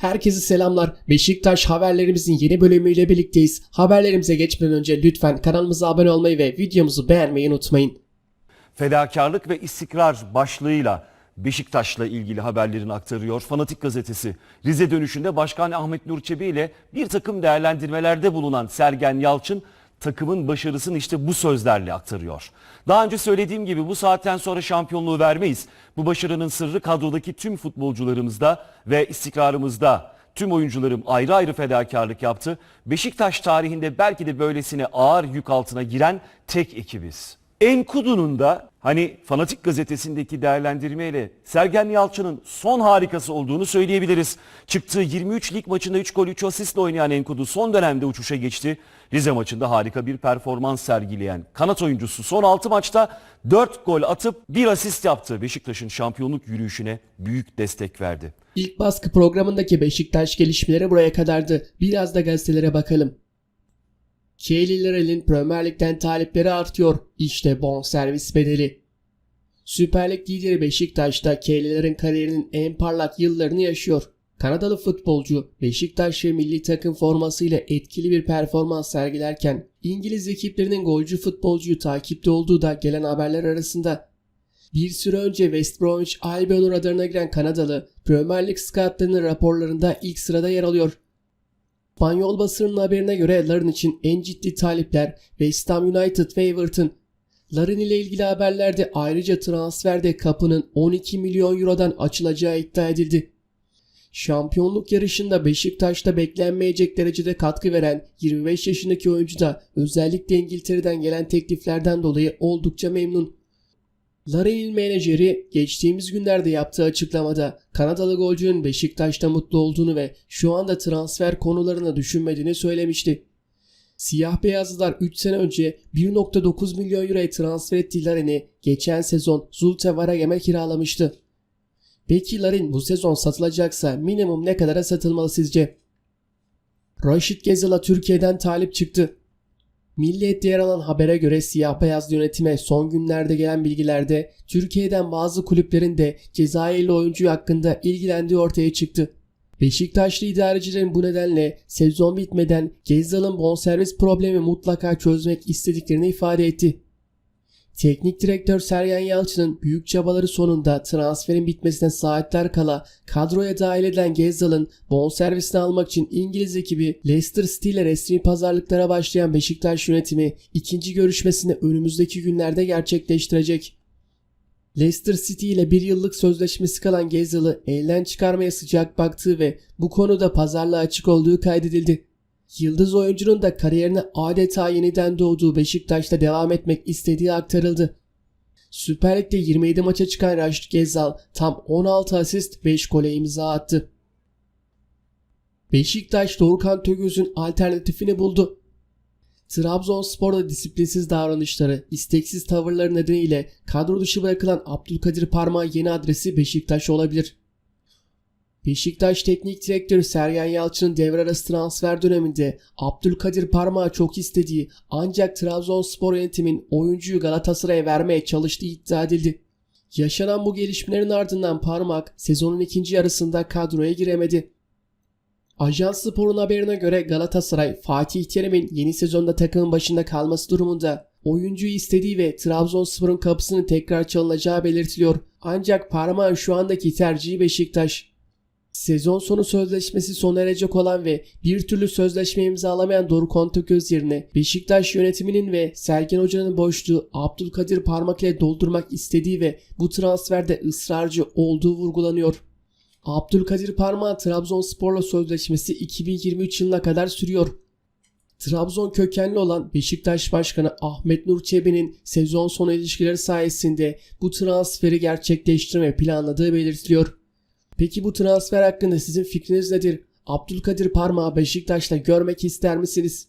Herkese selamlar. Beşiktaş haberlerimizin yeni bölümüyle birlikteyiz. Haberlerimize geçmeden önce lütfen kanalımıza abone olmayı ve videomuzu beğenmeyi unutmayın. Fedakarlık ve istikrar başlığıyla Beşiktaş'la ilgili haberlerini aktarıyor. Fanatik gazetesi Rize dönüşünde Başkan Ahmet Nur Çebi ile bir takım değerlendirmelerde bulunan Sergen Yalçın takımın başarısını işte bu sözlerle aktarıyor. Daha önce söylediğim gibi bu saatten sonra şampiyonluğu vermeyiz. Bu başarının sırrı kadrodaki tüm futbolcularımızda ve istikrarımızda. Tüm oyuncularım ayrı ayrı fedakarlık yaptı. Beşiktaş tarihinde belki de böylesine ağır yük altına giren tek ekibiz. Enkudu'nun da hani Fanatik gazetesindeki değerlendirmeyle Sergen Yalçın'ın son harikası olduğunu söyleyebiliriz. Çıktığı 23 lig maçında 3 gol 3 asistle oynayan Enkudu son dönemde uçuşa geçti. Rize maçında harika bir performans sergileyen kanat oyuncusu son 6 maçta 4 gol atıp 1 asist yaptı. Beşiktaş'ın şampiyonluk yürüyüşüne büyük destek verdi. İlk baskı programındaki Beşiktaş gelişmeleri buraya kadardı. Biraz da gazetelere bakalım. Kelly'lerin Premier Lig'den talipleri artıyor. İşte bonservis bedeli. Süper Lig lideri Beşiktaş'ta Kelly'lerin kariyerinin en parlak yıllarını yaşıyor. Kanadalı futbolcu Beşiktaş ve milli takım formasıyla etkili bir performans sergilerken İngiliz ekiplerinin golcü futbolcuyu takipte olduğu da gelen haberler arasında. Bir süre önce West Bromwich Albion radarına giren Kanadalı Premier Lig scoutlarının raporlarında ilk sırada yer alıyor. İspanyol basının haberine göre Larin için en ciddi talipler West Ham United ve Everton. Larin ile ilgili haberlerde ayrıca transferde kapının 12 milyon eurodan açılacağı iddia edildi. Şampiyonluk yarışında Beşiktaş'ta beklenmeyecek derecede katkı veren 25 yaşındaki oyuncu da özellikle İngiltere'den gelen tekliflerden dolayı oldukça memnun. Larin'in menajeri geçtiğimiz günlerde yaptığı açıklamada Kanadalı golcünün Beşiktaş'ta mutlu olduğunu ve şu anda transfer konularını düşünmediğini söylemişti. Siyah beyazlılar 3 sene önce 1.9 milyon euroya transfer ettiği Larin'i geçen sezon Zulte Varagem'e kiralamıştı. Peki Larin bu sezon satılacaksa minimum ne kadara satılmalı sizce? Raşit Gezal'a Türkiye'den talip çıktı. Milliyet'te yer alan habere göre siyah beyaz yönetime son günlerde gelen bilgilerde Türkiye'den bazı kulüplerin de Cezayirli oyuncu hakkında ilgilendiği ortaya çıktı. Beşiktaşlı idarecilerin bu nedenle sezon bitmeden Gezzal'ın bonservis problemi mutlaka çözmek istediklerini ifade etti. Teknik direktör Sergen Yalçın'ın büyük çabaları sonunda transferin bitmesine saatler kala kadroya dahil edilen Gezzal'ın bonservisini almak için İngiliz ekibi Leicester City ile resmi pazarlıklara başlayan Beşiktaş yönetimi ikinci görüşmesini önümüzdeki günlerde gerçekleştirecek. Leicester City ile bir yıllık sözleşmesi kalan Gezzal'ı elden çıkarmaya sıcak baktığı ve bu konuda pazarlığa açık olduğu kaydedildi. Yıldız oyuncunun da kariyerine adeta yeniden doğduğu Beşiktaş'ta devam etmek istediği aktarıldı. Süper Lig'de 27 maça çıkan Raşit Gezzal tam 16 asist 5 gole imza attı. Beşiktaş Dorukhan Tögöz'ün alternatifini buldu. Trabzonspor'da disiplinsiz davranışları, isteksiz tavırları nedeniyle kadro dışı bırakılan Abdülkadir Parmağı yeni adresi Beşiktaş olabilir. Beşiktaş Teknik Direktörü Sergen Yalçın'ın devre arası transfer döneminde Abdülkadir Parmağı çok istediği ancak Trabzonspor yönetimin oyuncuyu Galatasaray'a vermeye çalıştığı iddia edildi. Yaşanan bu gelişmelerin ardından Parmak sezonun ikinci yarısında kadroya giremedi. Ajans Spor'un haberine göre Galatasaray Fatih Terim'in yeni sezonda takımın başında kalması durumunda oyuncuyu istediği ve Trabzonspor'un kapısının tekrar çalınacağı belirtiliyor. Ancak Parmak'ın şu andaki tercihi Beşiktaş. Sezon sonu sözleşmesi sona erecek olan ve bir türlü sözleşme imzalamayan Doruk Kontaköz yerine Beşiktaş yönetiminin ve Sergen Hoca'nın boşluğu Abdülkadir Parmak ile doldurmak istediği ve bu transferde ısrarcı olduğu vurgulanıyor. Abdülkadir Parmak Trabzonspor'la sözleşmesi 2023 yılına kadar sürüyor. Trabzon kökenli olan Beşiktaş Başkanı Ahmet Nur Çebi'nin sezon sonu ilişkileri sayesinde bu transferi gerçekleştirme planladığı belirtiliyor. Peki bu transfer hakkında sizin fikriniz nedir? Abdülkadir Parmağı Beşiktaş'ta görmek ister misiniz?